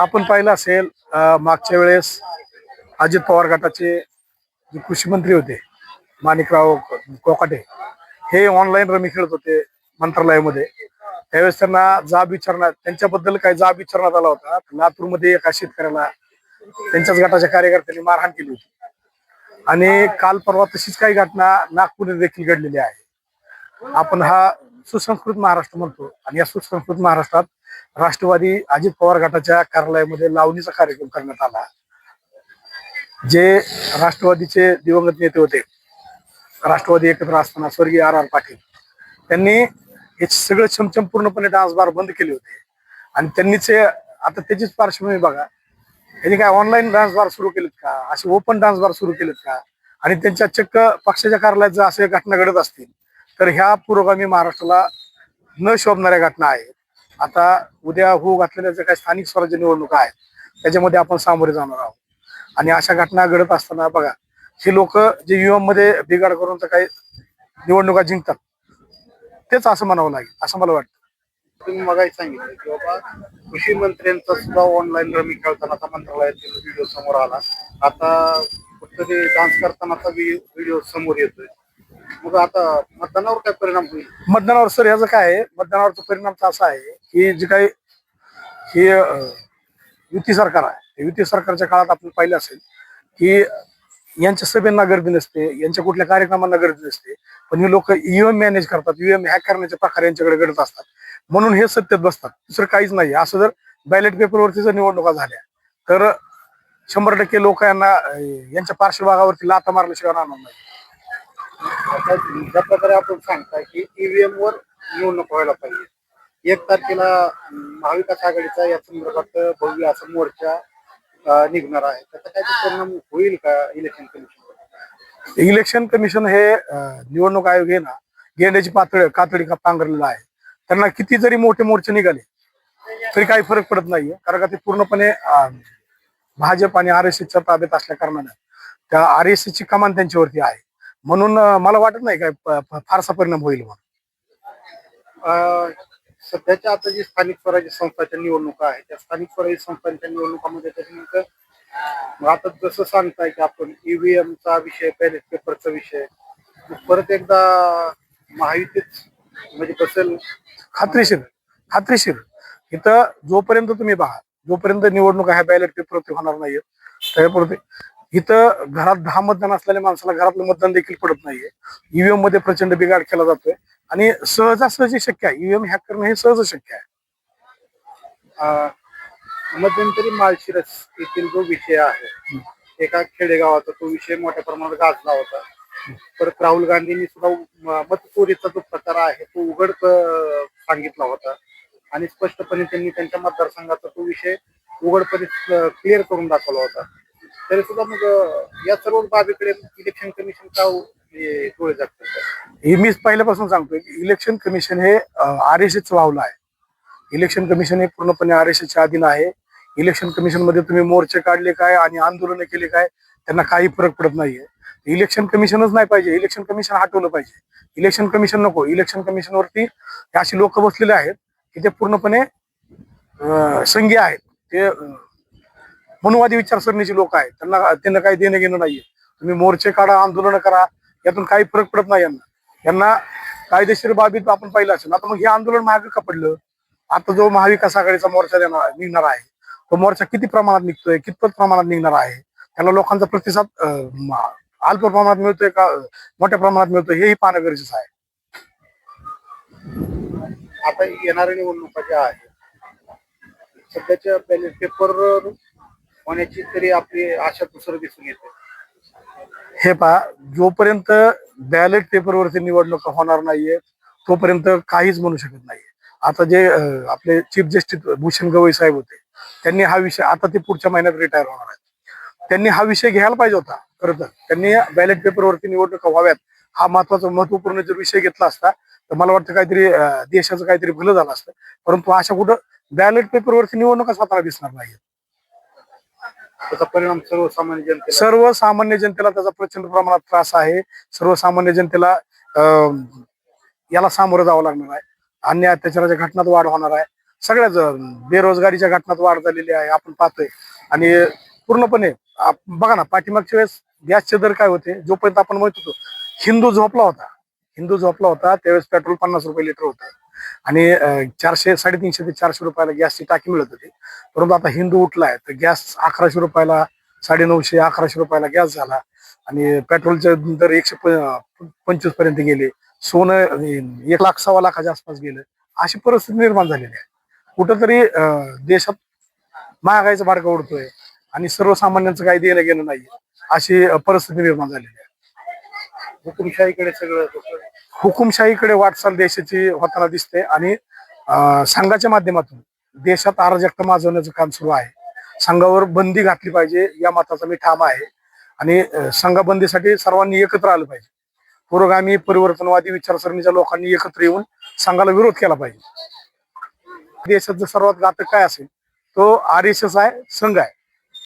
आपण पाहिलं असेल मागच्या वेळेस अजित पवार गटाचे जे कृषी मंत्री होते माणिकराव कोकाटे हे ऑनलाईन रमी खेळत होते मंत्रालयामध्ये. त्यावेळेस त्यांना जाब विचारण्यात त्यांच्याबद्दल काही जाब विचारण्यात आला होता. लातूरमध्ये एका शेतकऱ्याला त्यांच्याच गटाच्या कार्यकर्त्यांनी मारहाण केली होती. आणि काल परवा तशीच काही घटना नागपूर देखील घडलेली आहे. आपण हा सुसंस्कृत महाराष्ट्र म्हणतो आणि या सुसंस्कृत महाराष्ट्रात राष्ट्रवादी अजित पवार गटाच्या कार्यालयामध्ये लावणीचा कार्यक्रम करण्यात आला. जे राष्ट्रवादीचे दिवंगत नेते होते राष्ट्रवादी एकत्र असताना स्वर्गीय आर आर पाटील त्यांनी हे सगळं छमछम पूर्णपणे डान्स बार बंद केले होते. आणि त्यांनीच आता त्याचीच पार्श्वभूमी बघा. त्यांनी काय ऑनलाईन डान्स बार सुरू केलेत का? असे ओपन डान्स बार सुरू केलेत का? आणि त्यांच्या चक्क पक्षाच्या कार्यालयात जर असे घटना घडत असतील तर ह्या पुरोगामी महाराष्ट्राला न शोभणाऱ्या घटना आहेत. आता उद्या होऊ घातलेल्या ज्या काही स्थानिक स्वराज्य निवडणुका आहेत त्याच्यामध्ये आपण सामोरे जाणार आहोत. आणि अशा घटना घडत असताना बघा हे लोक जे युएममध्ये बिघाड करून तर काही निवडणुका जिंकतात तेच असं म्हणावं लागेल असं मला वाटतं. तुम्ही मगाही सांगितलं की बाबा कृषी मंत्र्यांचा सुद्धा ऑनलाईन रमी खेळतानाचा मंत्रालयातील व्हिडिओ समोर आला. आता फक्त ते डान्स करतानाचा व्हिडिओ समोर येतोय. मग आता मतदानावर काय परिणाम होईल? मतदानावर सर याचं काय आहे? मतदानावरचा परिणाम तर असा आहे की जे काही हे युती सरकार आहे. त्या युती सरकारच्या काळात आपण पाहिलं असेल की यांच्या सभेंना गर्दी नसते यांच्या कुठल्या कार्यक्रमांना गर्दी नसते. पण हे लोक ईव्हीएम मॅनेज करतात ईव्हीएम हॅक करण्याचे प्रकार यांच्याकडे घडत असतात. म्हणून हे सत्तेत बसतात. दुसरं काहीच नाही. असं जर बॅलेट पेपरवरती जर निवडणुका झाल्या तर शंभर टक्के लोक यांना यांच्या पार्श्वभागावरती लाता मारल्याशिवाय राहणार नाही आता ज्या प्रकारे आपण सांगताय की ईव्हीएम वर निवडणूक व्हायला पाहिजे. एक तारखेला महाविकास आघाडीचा या संदर्भात भव्य असा मोर्चा निघणार आहे. त्याचा काय परिणाम होईल का इलेक्शन कमिशन इलेक्शन कमिशन हे निवडणूक आयोग हे ना गेंड्याची पातळी कातडी का पांघरलेलं आहे. त्यांना किती जरी मोठे मोर्चे निघाले तरी काही फरक पडत नाहीये. कारण का ते पूर्णपणे भाजप आणि आर एस एसच्या ताब्यात असल्या कारणाने त्या आर एस ची कमान त्यांच्यावरती आहे. म्हणून मला वाटत नाही काय फारसा परिणाम होईल म्हणून. सध्याच्या आता जी स्थानिक स्वराज्य संस्थाच्या निवडणुका आहेत त्या स्थानिक स्वराज्य संस्थांच्या निवडणुकामध्ये त्याच्यानंतर आता जसं सांगताय की आपण ईव्हीएमचा विषय बॅलेट पेपरचा विषय परत एकदा महायुतीच म्हणजे बसेल खात्रीशीर खात्रीशीर. इथं जोपर्यंत तुम्ही पहा जोपर्यंत निवडणुका ह्या बॅलेट पेपरवरती होणार नाहीये त्यापर्यंत इथं घरात दहा मतदान असलेल्या माणसाला घरातलं मतदान देखील पडत नाहीये. ईव्हीएममध्ये प्रचंड बिघाड केला जातोय. आणि सहजासहजी शक्य आहे. ईव्हीएम हॅक करणं हे सहज शक्य आहे. मध्यंतरी माळशिरस येथील जो विषय आहे एका खेडेगावाचा तो विषय मोठ्या प्रमाणात गाजला होता. परत राहुल गांधींनी सुद्धा मतचोरीचा जो प्रकार आहे तो उघड सांगितला होता. आणि स्पष्टपणे त्यांनी त्यांच्या मतदारसंघाचा तो विषय उघडपणे क्लिअर करून दाखवला होता. तरी सुद्धा मग या सर्व बाबीकडे इलेक्शन कमिशन का डोळे जागतात हे मी पहिल्यापासून सांगतोय की इलेक्शन कमिशन हे आर एस एच वावलं आहे. इलेक्शन कमिशन हे पूर्णपणे आर एस एच्या अधीन आहे. इलेक्शन कमिशनमध्ये तुम्ही मोर्चे काढले काय आणि आंदोलन केले काय त्यांना काही फरक पडत नाहीये. इलेक्शन कमिशनच नाही पाहिजे. इलेक्शन कमिशन हटवलं पाहिजे. इलेक्शन कमिशन नको. इलेक्शन कमिशन वरती अशी लोक बसलेले आहेत की ते पूर्णपणे संघी आहेत. ते मनुवादी विचारसरणीचे लोक आहेत. त्यांना त्यांना काही देणं घेणं नाहीये. तुम्ही मोर्चे काढा आंदोलन करा यातून काही फरक पडत नाही यांना. यांना कायदेशीर बाबीत आपण पाहिलं असेल आता मग हे आंदोलन मागे का पडलं? आता जो महाविकास आघाडीचा मोर्चा देणार निघणार आहे तो मोर्चा किती प्रमाणात निघतोय कितपत प्रमाणात निघणार आहे? त्याला लोकांचा प्रतिसाद अल्प प्रमाणात मिळतोय का मोठ्या प्रमाणात मिळतोय हेही पाहणं गरजेचं आहे. आता येणाऱ्या निवडणुका ज्या आहेत सध्याच्या बॅलेट पेपर होण्याची तरी आपली आशा दुसरं दिसून येते. हे पहा जोपर्यंत बॅलेट पेपरवरती निवडणुका होणार नाहीये तोपर्यंत काहीच म्हणू शकत नाहीये. आता जे आपले चीफ जस्टिस भूषण गवई साहेब होते त्यांनी हा विषय आता ते पुढच्या महिन्यात रिटायर होणार आहेत. त्यांनी हा विषय घ्यायला पाहिजे होता खरं तर. त्यांनी बॅलेट पेपरवरती निवडणुका व्हाव्यात हा महत्त्वाचा महत्त्वपूर्ण जर विषय घेतला असता तर मला वाटतं काहीतरी देशाचं काहीतरी भलं झालं असतं. परंतु अशा कुठं बॅलेट पेपरवरती निवडणुका स्वतःला दिसणार नाहीत त्याचा परिणाम सर्वसामान्य जनतेला सर्वसामान्य जनतेला त्याचा प्रचंड प्रमाणात त्रास आहे. सर्वसामान्य जनतेला अं, याला सामोरं जावं लागणार आहे. अन्य अत्याचाराच्या घटनात वाढ होणार आहे. सगळ्याच अं, बेरोजगारीच्या घटनात वाढ झालेली आहे आपण पाहतोय. आणि पूर्णपणे आप- बघा ना पाठीमागच्या वेळेस गॅसचे दर काय होते? जोपर्यंत आपण म्हणत होतो हिंदू झोपला होता. हिंदू झोपला होता त्यावेळेस पेट्रोल पन्नास रुपये लिटर होतं. आणि चारशे साडेतीनशे ते चारशे रुपयाला गॅसची टाकी मिळत होती. परंतु आता हिंदू उठलाय तर गॅस अकराशे रुपयाला साडे नऊशे अकराशे रुपयाला गॅस झाला आणि पेट्रोलचे दर एकशे पंचवीसपर्यंत गेले. सोनं एक लाख सव्वा लाखाच्या आसपास गेलं. अशी परिस्थिती निर्माण झालेली आहे. कुठंतरी देशात महागाईचा भाडका उडतोय आणि सर्वसामान्यांचं काही दिलं गेलं नाही अशी परिस्थिती निर्माण झालेली आहे. हुकुमशाहीकडे सगळं हुकुमशाहीकडे वाटचाल देशाची होताना दिसते आणि संघाच्या माध्यमातून देशात अराजकता माजवण्याचं काम सुरू आहे. संघावर बंदी घातली पाहिजे या मताचा मी ठाम आहे. आणि संघाबंदीसाठी सर्वांनी एकत्र आलं पाहिजे. पुरोगामी परिवर्तनवादी विचारसरणीच्या लोकांनी एकत्र येऊन संघाला विरोध केला पाहिजे. देशाचं सर्वात घातक काय असेल तो आर एस एस आहे संघ आहे.